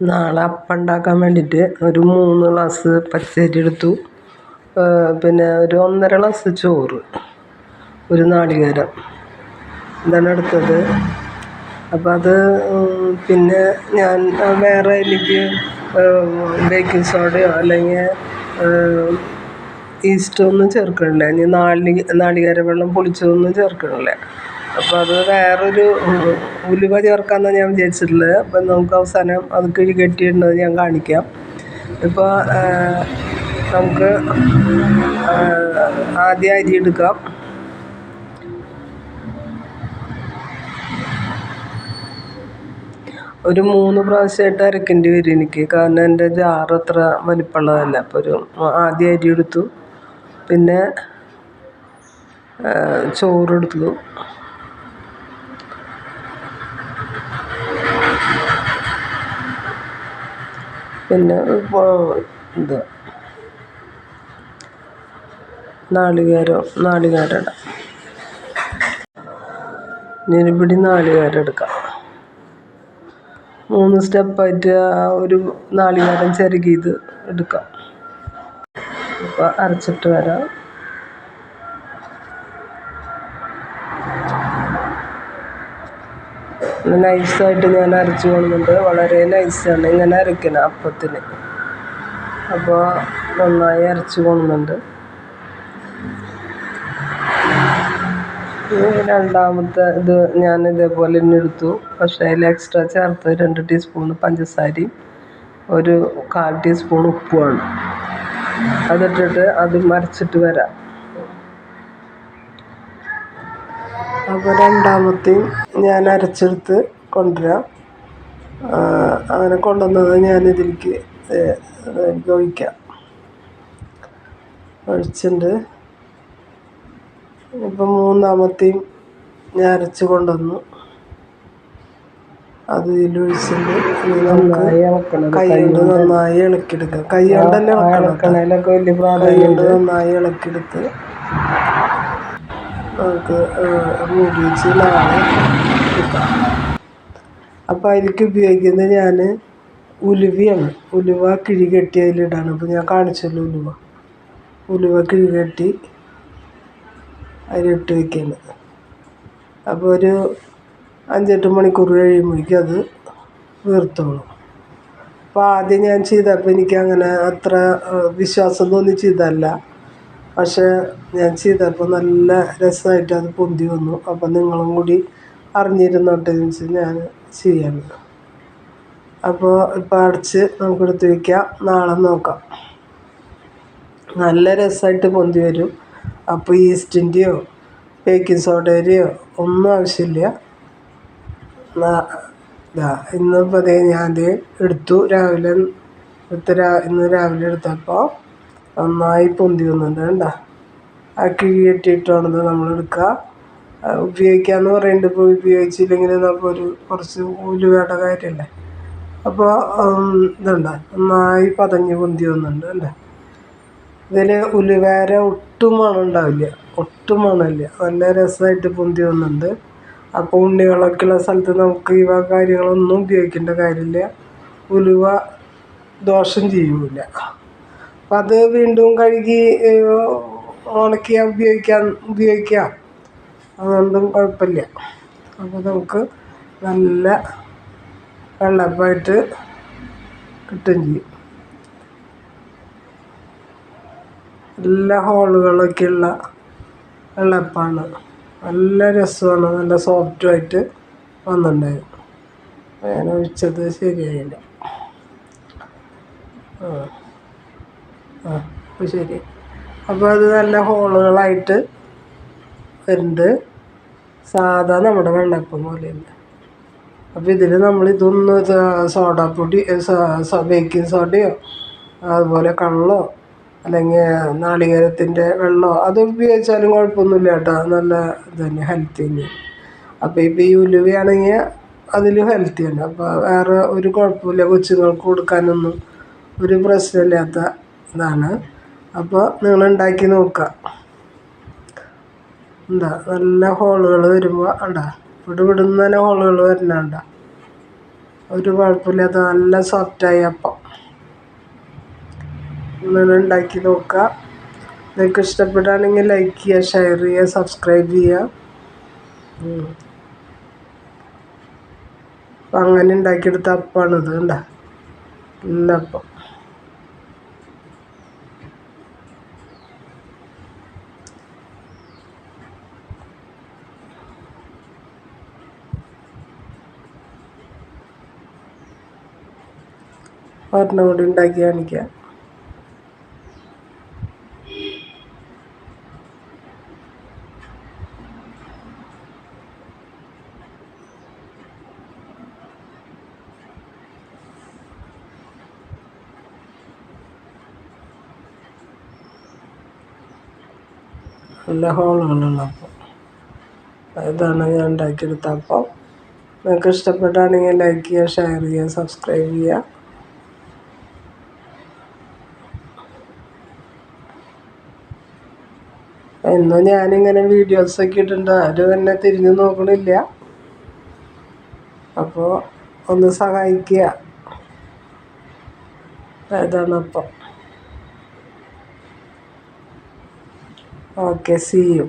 നാളെ അപ്പം ഉണ്ടാക്കാൻ വേണ്ടിയിട്ട് ഒരു മൂന്ന് ഗ്ലാസ് പച്ചരി എടുത്തു. പിന്നെ ഒരു ഒന്നര ഗ്ലാസ് ചോറ് ഒരു നാളികേരം. ഇതാണ് എടുത്തത്. അപ്പം അത് പിന്നെ ഞാൻ വേറെ എനിക്ക് ബേക്കിംഗ് സോഡയോ അല്ലെങ്കിൽ ഈസ്റ്റോ ഒന്നും ചേർക്കണില്ല. ഇനി നാളി നാളികേര വെള്ളം പൊളിച്ചതൊന്നും ചേർക്കണില്ല. അപ്പോൾ അത് വേറൊരു ഉലുവ ചേർക്കാമെന്നാണ് ഞാൻ വിചാരിച്ചിട്ടുള്ളത്. അപ്പം നമുക്ക് അവസാനം അത് കിഴി കെട്ടിയിടുന്നത് ഞാൻ കാണിക്കാം. ഇപ്പോൾ നമുക്ക് ആദ്യം അരി എടുക്കാം. ഒരു മൂന്ന് പ്രാവശ്യമായിട്ട് അരക്കേണ്ടി വരും എനിക്ക്. കാരണം എന്റെ ജാർ അത്ര വലിപ്പമുള്ളതല്ല. അപ്പോൾ ഒരു ആദ്യം അരി എടുത്തു. പിന്നെ ചോറെടുത്തു പിന്നെ ഇത് നാളികേരം നാളികേരം ഇടാം ഞെരുപിടി നാളികേരം എടുക്കാം. മൂന്ന് സ്റ്റെപ്പായിട്ട് ആ ഒരു നാളികേരം ചിരകിയത് എടുക്കാം. അപ്പോൾ അരച്ചിട്ട് വരാം. നൈസായിട്ട് ഞാൻ അരച്ച് കൊള്ളുന്നുണ്ട് വളരെ നൈസാണ്. ഇങ്ങനെ അരക്കണം അപ്പത്തിന്. അപ്പോൾ നന്നായി അരച്ച് കൊള്ളുന്നുണ്ട് രണ്ടാമത്തെ ഇത് ഞാൻ ഇതേപോലെ തന്നെ എടുത്തു. പക്ഷേ അതിൽ എക്സ്ട്രാ ചേർത്ത് രണ്ട് ടീസ്പൂൺ പഞ്ചസാരയും ഒരു കാൽ ടീസ്പൂൺ ഉപ്പുമാണ്. അതിട്ടിട്ട് അത് മരച്ചിട്ട് വരാം. അപ്പോൾ രണ്ടാമത്തെയും ഞാൻ അരച്ചെടുത്ത് കൊണ്ടുവരാം. അങ്ങനെ കൊണ്ടുവന്നത് ഞാൻ ഇതിലേക്ക് ഒഴിക്കാം. ഒഴിച്ചിട്ടുണ്ട്. ഇപ്പം മൂന്നാമത്തെയും ഞാൻ അരച്ച് കൊണ്ടുവന്നു. അത് ഇതിലൊഴിച്ചിട്ട് നമുക്ക് കൈ കൊണ്ട് നന്നായി ഇളക്കിയെടുക്കാം. കൈ കൊണ്ട് തന്നെ ഇളക്കണം കൈ കൊണ്ട് നന്നായി ഇളക്കിയെടുത്ത് നമുക്ക് വെച്ച് നാളെ എടുക്കാം അപ്പോൾ അതിലേക്ക് ഉപയോഗിക്കുന്നത് ഞാൻ ഉലുവയാണ്. ഉലുവ കിഴി കെട്ടി അതിലിടാണ്. അപ്പോൾ ഞാൻ കാണിച്ചല്ലോ ഉലുവ. ഉലുവ കിഴി കെട്ടി അതിലിട്ട് വയ്ക്കുന്നത് അപ്പോൾ ഒരു അഞ്ചെട്ട് മണിക്കൂർ കഴിയുമ്പോഴേക്കും അത് വീർത്തോളും. അപ്പോൾ ആദ്യം ഞാൻ ചെയ്തപ്പോൾ എനിക്ക് അങ്ങനെ അത്ര വിശ്വാസം തോന്നി ചെയ്തതല്ല പക്ഷേ ഞാൻ ചെയ്തപ്പോൾ നല്ല രസമായിട്ട് അത് പൊന്തി വന്നു. അപ്പം നിങ്ങളും കൂടി അറിഞ്ഞിരുന്നോട്ടെ എന്ന് വെച്ച് ഞാൻ ചെയ്യാണ് അപ്പോൾ ഇപ്പോൾ അടച്ച് നമുക്ക് എടുത്ത് വയ്ക്കാം. നാളെ നോക്കാം. നല്ല രസമായിട്ട് പൊന്തി വരും. അപ്പോൾ ഈസ്റ്റിന്റെയോ ബേക്കിംഗ് സോഡയുടെയോ ഒന്നും ആവശ്യമില്ല. ഇന്നിപ്പോൾ അതേ ഞാൻ എടുത്തു. രാവിലെ എടുത്ത് ഇന്ന് രാവിലെ എടുത്തപ്പോൾ നന്നായി പൊന്തി വന്നിട്ടുണ്ട് കണ്ട? ആ കിഴി നമ്മൾ എടുക്കുക. ഉപയോഗിക്കുക എന്ന് പറയുന്നുണ്ട്. ഇപ്പോൾ ഉപയോഗിച്ചില്ലെങ്കിൽ നമുക്ക് ഒരു കുറച്ച് ഉലുവയുടെ കാര്യമല്ലേ. അപ്പോൾ ഇതുണ്ട? നന്നായി പതഞ്ഞ് പൊന്തി വന്നിട്ടുണ്ട് അല്ലേ ഇതിൽ ഉലുവേര ഒട്ടും മണം ഉണ്ടാവില്ല. ഒട്ടും മണമില്ല. നല്ല രസമായിട്ട് പൊന്തി വന്നിട്ടുണ്ട്. അപ്പോൾ ഉണ്ണികളൊക്കെ ഉള്ള സ്ഥലത്ത് നമുക്ക് വക കാര്യങ്ങളൊന്നും ഉപയോഗിക്കേണ്ട കാര്യമില്ല. ഉലുവ ദോഷം ചെയ്യില്ല അപ്പം അത് വീണ്ടും കഴുകി ഉണക്കി ഉപയോഗിക്കാൻ ഉപയോഗിക്കാം അതുകൊണ്ടും കുഴപ്പമില്ല. അപ്പോൾ നമുക്ക് നല്ല വെള്ളപ്പമായിട്ട് കിട്ടുകയും ചെയ്യും. എല്ലാ ഹോളുകളൊക്കെയുള്ള വെള്ളപ്പാണ്. നല്ല രസമാണ്. നല്ല സോഫ്റ്റുമായിട്ട് വന്നിട്ടുണ്ടായിരുന്നു ഞാൻ ഒഴിച്ചത് ശരിയായില്ല. ആ. അപ്പോൾ ശരി. അപ്പോൾ അത് നല്ല ഹോളുകളായിട്ട് വരുന്നുണ്ട്. സാധാ നമ്മുടെ വെള്ളപ്പം പോലെയല്ല. അപ്പോൾ ഇതിൽ നമ്മൾ ഇതൊന്ന് സോഡാപ്പൊടി ബേക്കിംഗ് സോഡയോ അതുപോലെ കള്ളോ അല്ലെങ്കിൽ നാളികേരത്തിന്റെ വെള്ളമോ അത് ഉപയോഗിച്ചാലും കുഴപ്പമൊന്നുമില്ല കേട്ടോ. നല്ല ഇത് തന്നെ ഹെൽത്തി തന്നെ. അപ്പോൾ ഇപ്പോൾ ഈ ഉലുവയാണെങ്കിൽ അതിലും തന്നെ. അപ്പോൾ വേറെ ഒരു കുഴപ്പമില്ല. കൊച്ചുങ്ങൾക്ക് കൊടുക്കാനൊന്നും ഒരു പ്രശ്നമില്ലാത്ത ഇതാണ്. അപ്പോൾ നിങ്ങൾ ഉണ്ടാക്കി നോക്കുക എന്താ നല്ല ഹോളുകൾ വരുമ്പോൾ ഉണ്ടാ ഇവിടെ ഇവിടുന്ന് തന്നെ ഹോളുകൾ വരുന്നുണ്ട ഒരു കുഴപ്പമില്ലാത്ത നല്ല സോഫ്റ്റായി അപ്പം. നിങ്ങൾ ഉണ്ടാക്കി നോക്കുക നിങ്ങൾക്ക് ഇഷ്ടപ്പെടുകയാണെങ്കിൽ ലൈക്ക് ചെയ്യുക ഷെയർ ചെയ്യുക സബ്സ്ക്രൈബ് ചെയ്യുക. അപ്പം അങ്ങനെ ഉണ്ടാക്കിയെടുത്ത അപ്പമാണിത് ഉണ്ടാ നല്ല അപ്പം ഒരെണ്ണം കൂടി ഉണ്ടാക്കി കാണിക്കാം. നല്ല ഹോളുകളുള്ള അപ്പം ഇതാണ് ഞാൻ ഉണ്ടാക്കിയെടുത്ത അപ്പം നിങ്ങൾക്ക് ഇഷ്ടപ്പെട്ടാണെങ്കിൽ ലൈക്ക് ചെയ്യുക ഷെയർ ചെയ്യുക സബ്സ്ക്രൈബ് ചെയ്യുക. എന്നും ഞാനിങ്ങനെ വീഡിയോസൊക്കെ ഇട്ടിട്ടുണ്ട്. ആരും എന്നെ തിരിഞ്ഞു നോക്കണില്ല. അപ്പോൾ ഒന്ന് സഹായിക്കുക. ഏതാണപ്പം ഓക്കെ സി യു